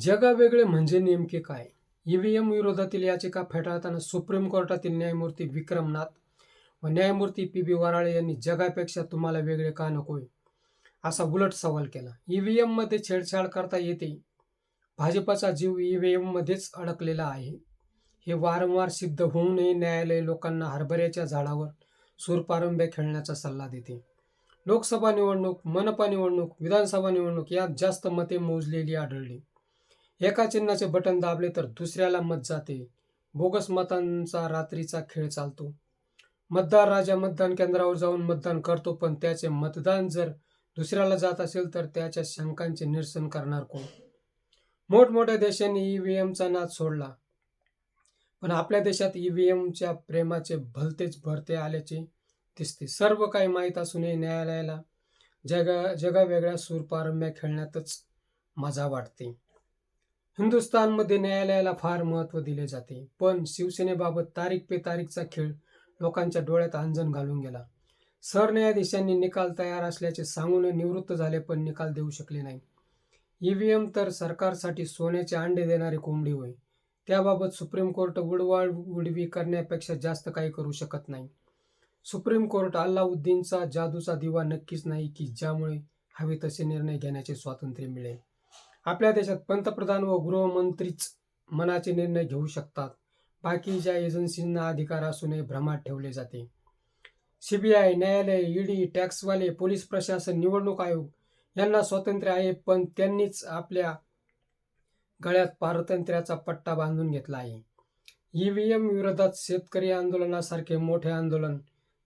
जगावेगळे म्हणजे नेमके काय? ईव्हीएम विरोधातील याचिका फेटाळताना सुप्रीम कोर्टातील न्यायमूर्ती विक्रमनाथ व न्यायमूर्ती पी बी वराळे यांनी जगापेक्षा तुम्हाला वेगळे का नकोय? असा उलट सवाल केला. ईव्हीएममध्ये छेडछाड करता येते. भाजपाचा जीव ईव्हीएममध्येच अडकलेला आहे. हे वारंवार सिद्ध होऊनही न्यायालय लोकांना हरभऱ्याच्या झाडावर सूरपारंब्या खेळण्याचा सल्ला देते. लोकसभा निवडणूक मनपा निवडणूक विधानसभा निवडणूक यात जास्त मते मोजलेली आढळली. एका चिन्हाचे बटन दाबले तर दुसऱ्याला मत जाते. बोगस मतांचा रात्रीचा खेळ चालतो. मतदार राजा मतदान केंद्रावर जाऊन मतदान करतो पण त्याचे मतदान जर दुसऱ्याला जात असेल तर त्याच्या शंकांचे निरसन करणार कोण? मोठमोठ्या देशांनी ईव्हीएमचा नाद सोडला. पण आपल्या देशात ईव्हीएमच्या प्रेमाचे भलतेच भरते आल्याचे दिसते. सर्व काही माहीत असूनही न्यायालयाला जगा जगावेगळ्या सूरपारंब्या खेळण्यातच मजा वाटते. हिंदुस्थानमध्ये न्यायालयाला फार महत्त्व दिले जाते. पण शिवसेनेबाबत तारीख पे तारीखचा खेळ लोकांच्या डोळ्यात अंजन घालून गेला. सरन्यायाधीशांनी निकाल तयार असल्याचे सांगून निवृत्त झाले पण निकाल देऊ शकले नाही. ईव्हीएम तर सरकारसाठी सोन्याचे अंडे देणारी कोंबडी होय. त्याबाबत सुप्रीम कोर्ट उडवाळ उडवी करण्यापेक्षा जास्त काही करू शकत नाही. सुप्रीम कोर्ट अल्लाउद्दीनचा जादूचा दिवा नक्कीच नाही की ज्यामुळे हवे तसे निर्णय घेण्याचे स्वातंत्र्य मिळेल. आपल्या देशात पंतप्रधान व गृहमंत्रीच मनाचे निर्णय घेऊ शकतात. बाकीच्या एजन्सींना अधिकार असूनही भ्रमात ठेवले जाते. सीबीआय न्यायालय ईडी टॅक्सवाले पोलीस प्रशासन निवडणूक आयोग यांना स्वातंत्र्य आहे पण त्यांनीच आपल्या गळ्यात पारतंत्र्याचा पट्टा बांधून घेतला आहे. ईव्हीएम विरोधात शेतकरी आंदोलनासारखे मोठे आंदोलन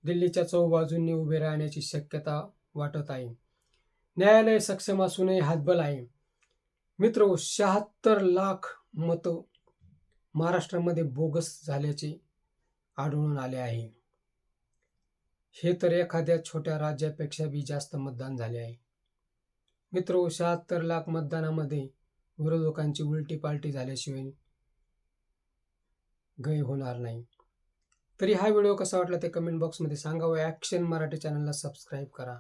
दिल्लीच्या चौबाजूंनी उभे राहण्याची शक्यता वाटत आहे. न्यायालय सक्षम असूनही हातबल आहे. मित्र शहात्तर लाख मतं महाराष्ट्रामध्ये बोगस झाल्याचे आढळून आले आहे. हे तर एखाद्या छोट्या राज्यापेक्षा बी जास्त मतदान झाले आहे. मित्र शहात्तर लाख मतदानामध्ये विरोधकांची उलटी पालटी झाल्याशिवाय गय होणार नाही. तरी हा व्हिडिओ कसा वाटला ते कमेंट बॉक्समध्ये सांगा व ॲक्शन मराठी चॅनलला सबस्क्राईब करा.